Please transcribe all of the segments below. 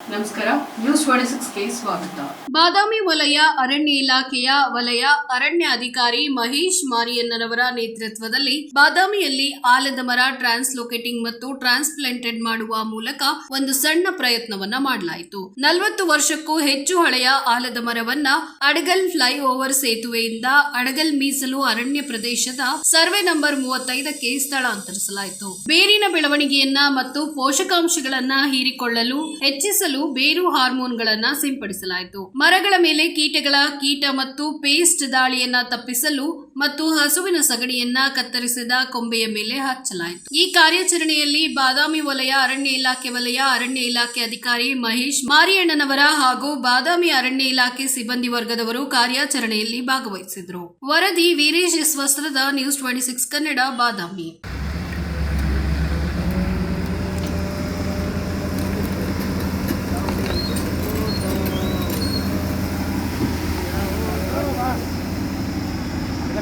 ನಮಸ್ಕಾರ. ನ್ಯೂಸ್ ಸಿಕ್ಸ್ಗೆ ಸ್ವಾಗತ. ಬಾದಾಮಿ ವಲಯ, ಅರಣ್ಯ ಇಲಾಖೆಯ ವಲಯ, ಅರಣ್ಯ ಅಧಿಕಾರಿ ಮಹೇಶ್ ಮಾರಿಯನ್ನರವರ ನೇತೃತ್ವದಲ್ಲಿ ಬಾದಾಮಿಯಲ್ಲಿ ಆಲದ ಮರ ಟ್ರಾನ್ಸ್ಲೋಕೇಟಿಂಗ್ ಮತ್ತು ಟ್ರಾನ್ಸ್ಪ್ಲಾಂಟೆಡ್ ಮಾಡುವ ಮೂಲಕ ಒಂದು ಸಣ್ಣ ಪ್ರಯತ್ನವನ್ನ ಮಾಡಲಾಯಿತು. ನಲವತ್ತು ವರ್ಷಕ್ಕೂ ಹೆಚ್ಚು ಹಳೆಯ ಆಲದ ಮರವನ್ನ ಅಡಗಲ್ ಫ್ಲೈಓವರ್ ಸೇತುವೆಯಿಂದ ಅಡಗಲ್ ಮೀಸಲು ಅರಣ್ಯ ಪ್ರದೇಶದ ಸರ್ವೆ ನಂಬರ್ ಮೂವತ್ತೈದಕ್ಕೆ ಸ್ಥಳಾಂತರಿಸಲಾಯಿತು. ಬೇರಿನ ಬೆಳವಣಿಗೆಯನ್ನ ಮತ್ತು ಪೋಷಕಾಂಶಗಳನ್ನ ಹೀರಿಕೊಳ್ಳಲು ಹೆಚ್ಚಿಸಲು ಬೇರು ಹಾರ್ಮೋನ್ಗಳನ್ನ ಸಿಂಪಡಿಸಲಾಯಿತು. ಮರಗಳ ಮೇಲೆ ಕೀಟಗಳ ಕೀಟ ಮತ್ತು ಪೇಸ್ಟ್ ದಾಳಿಯನ್ನ ತಪ್ಪಿಸಲು ಮತ್ತು ಹಸುವಿನ ಸಗಣಿಯನ್ನ ಕತ್ತರಿಸಿದ ಕೊಂಬೆಯ ಮೇಲೆ ಹಚ್ಚಲಾಯಿತು. ಈ ಕಾರ್ಯಾಚರಣೆಯಲ್ಲಿ ಬಾದಾಮಿ ವಲಯ ಅರಣ್ಯ ಇಲಾಖೆ ವಲಯ ಅರಣ್ಯ ಇಲಾಖೆ ಅಧಿಕಾರಿ ಮಹೇಶ್ ಮಾರಿಯಣ್ಣನವರ ಹಾಗೂ ಬಾದಾಮಿ ಅರಣ್ಯ ಇಲಾಖೆ ಸಿಬ್ಬಂದಿ ವರ್ಗದವರು ಕಾರ್ಯಾಚರಣೆಯಲ್ಲಿ ಭಾಗವಹಿಸಿದ್ರು. ವರದಿ Veeresh S Vastrad news twenty six Kannada Badami.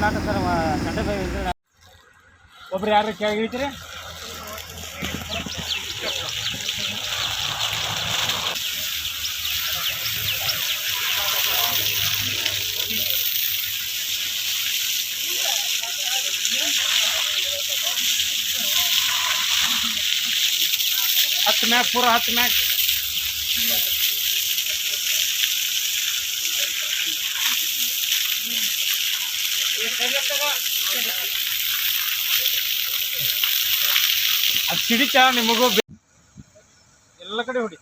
ನಾಟ sir ಒಬ್ರು ಯಾರು ಕೆಳಗೆ ಹತ್ತು ಮ್ಯಾಕ್ ಪೂರ ಹತ್ತು ಮ್ಯಾಗ್ ಅದು ಸಿಡಿತ ನಿಮಗೂ ಬೆ- ಎಲ್ಲ ಕಡೆ ಹೊಡಿ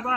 ಬಾ